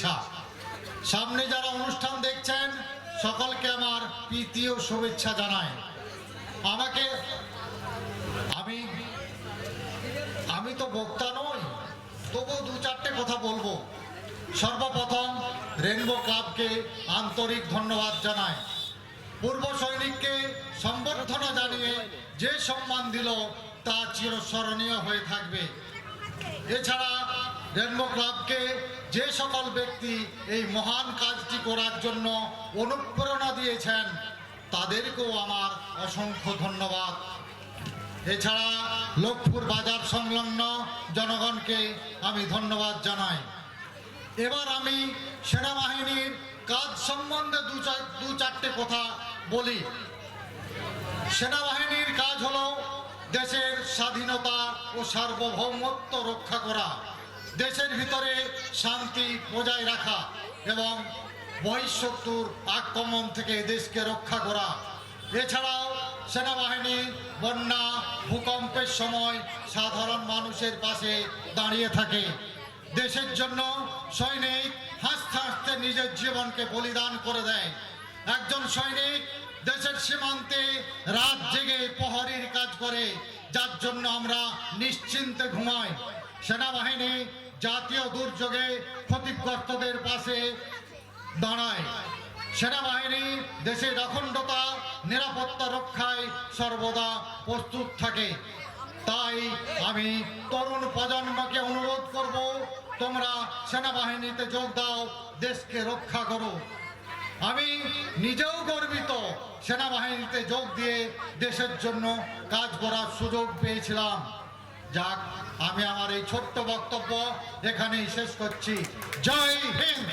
শুভেচ্ছা। সামনে যারা অনুষ্ঠান দেখছেন, সকলকে আমার প্রীতি ও শুভেচ্ছা জানায় আমাকে, আমি আমি তো বক্তা নই তবু দু চারটে কথা বলব। সর্বপ্রথম রেনবো ক্লাবকে আন্তরিক ধন্যবাদ জানায় পূর্ব সৈনিককে সম্বর্ধনা জানিয়ে যে সম্মান দিল, তা চিরস্মরণীয় হয়ে থাকবে। এছাড়া রেনবো ক্লাবকে যে সকল ব্যক্তি এই মহান কাজটি করার জন্য অনুপ্রেরণা দিয়েছেন, তাদেরকেও আমার অসংখ্য ধন্যবাদ। এছাড়া লোকপুর বাজার সংলগ্ন জনগণকে আমি ধন্যবাদ জানাই। এবার আমি সেনাবাহিনীর কাজ সম্বন্ধে দু চার, দু চারটে কথা বলি। সেনাবাহিনীর কাজ হলো দেশের স্বাধীনতা ও সার্বভৌমত্ব রক্ষা করা। দেশের ভিতরে শান্তি বজায় রাখা এবং বহিঃশত্রুর আক্রমণ থেকে দেশকে রক্ষা করা। এছাড়াও সেনাবাহিনী বন্যা, ভূকম্পের সময় সাধারণ মানুষের পাশে দাঁড়িয়ে থাকে। দেশের জন্য সৈনিক হাসতে হাসতে নিজের জীবনকে বলিদান করে দেয়। একজন সৈনিক দেশের সীমান্তে রাত জেগে প্রহরীর কাজ করে, যার জন্য আমরা নিশ্চিন্তে ঘুমাই। সেনাবাহিনী জাতীয় দুর্যোগে ক্ষতিগ্রস্তদের পাশে দাঁড়ায়। সেনাবাহিনী দেশের অখণ্ডতা, নিরাপত্তা রক্ষায় সর্বদা প্রস্তুত থাকে। তাই আমি তরুণ প্রজন্মকে অনুরোধ করব, তোমরা সেনাবাহিনীতে যোগ দাও, দেশকে রক্ষা করো। আমি নিজেও গর্বিত সেনাবাহিনীতে যোগ দিয়ে দেশের জন্য কাজ করার সুযোগ পেয়েছিলাম। যাক আমি আমার এই ছোট্ট বক্তব্য এখানেই শেষ করছি। জয় হিন্দ!